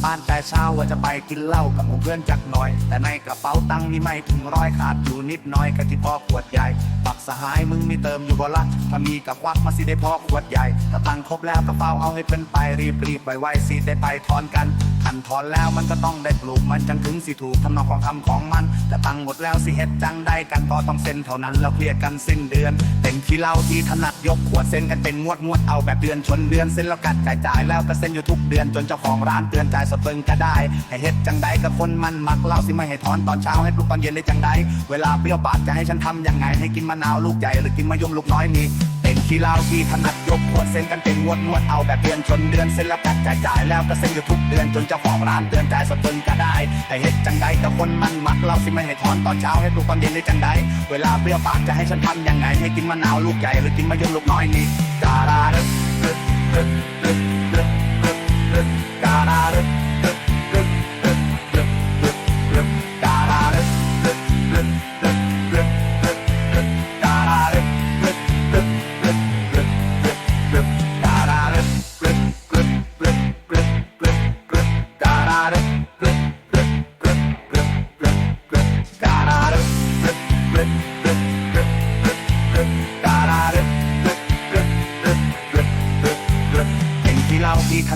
find เช้าว่าจะไปกินเหล้ากับหมู่เพื่อนจักหน่อย แต่ในกระเป๋าตังค์มีไม่ถึงร้อยขาดอยู่นิดหน่อยกะที่พอขวดใหญ่ปักสหายมึงมีเติมอยู่บ่ละถ้ามีกับควักมาสิได้พอขวดใหญ่ถ้าตังค์ครบแล้วกระเป๋าเอาให้เพิ่นไปรีบรีบไปไวสิได้ไปถอนกันขันถอนแล้วมันก็ต้องได้ปลูกมันจังถึงสิถูกทำนองของคำของมันแต่ตังค์หมดแล้วสิเฮ็ดจังได้กันก็ต้องเซ็นเท่านั้นแล้วเคลียร์กันสิ้นเดือนเต็มที่เหล้าที่ถนัดยกขวดเซ็นกันเป็นงวดงวดเอาแบบเดือนชนเดือนเซ็นแล้วกัดจ่ายจ่ายแล้วก็เซ็นอยู่ทุกเดือนจนเจ้าของร้านเตือนจ่ายสเปิงกได้ ให้เฮ็ดจังใดกับคนมันมักเล้าสิไม่ให้ถอนตอนเช้าให้ปลุกตอนเย็นได้จังใดเวลาเปรี้ยวปากจะให้ฉันทำยังไง ให้กินมะนาวลูกใหญ่หรือกินมะยมลูกน้อยนี่เป็นขี้เล้าที่ถนัดยกขวดเซ็นกันเป็นงวดงวดเอาแบบเดือนชนเดือนเซ็นแล้วกัดจ่ายจ่ายแล้วก็เซ็นอยู่ทุกเดือนจนเจ้าของร้านเตือนจ่ายสดเปิงก็ได้ให้เฮ็ดจังใดกับคนมันมักเล้าสิไม่ให้ถอนตอนเช้าให้ปลุกตอนเย็นได้จังใดเวลาเปรี้ยวปากจะให้ฉันทำยังไงให้กินมะนาวลูกใหญ่หรือกินมะยมลูกน้อยนี่การารึรึรึรึรึ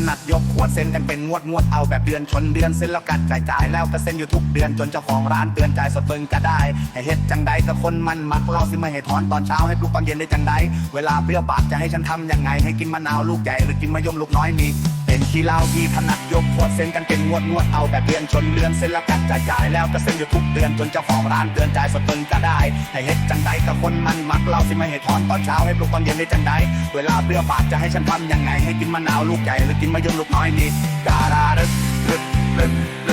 นัดยกขวดเซ็นกันเป็นงวดงวดเอาแบบเดือนชนเดือนเส้นแล้วกัดจ่ายจ่ายแล้วก็เซ็นอยู่ทุกเดือนจนเจ้าของร้านเตือนจ่ายสดเบิงก็ได้ให้เฮ็ดจังใดกับคนมันมักเราสิไม่ให้ถอนตอนเช้าให้ปลุกตอนเย็นได้จังใดเวลาเปรี้ยวปากจะให้ฉันทำยังไงให้กินมะนาวลูกใหญ่หรือกินมะยมลูกน้อยมีเป็นขี้เล่าที่ถนัดยกขวดเส้นกันเป็นงวดงวดเอาแบบเดือนชนเดือนเส้นละกัดจ่ายจ่ายแล้วก็เส้นอยู่ทุกเดือนจนเจ้าของร้านเตือนจ่ายสดเบิงก็ได้ให้เฮ็ดจังใดกับคนมันมักเราสิไม่ให้ถอนตอนเช้าให้ปลุกตอนเย็นได้จังใดเวลาเปรี้ยวปากจะให้ฉันทำยังไงให้กินมะนาวลูกใหญ่หรือกินมะยมลูกน้อยนิดการารึรึกรึก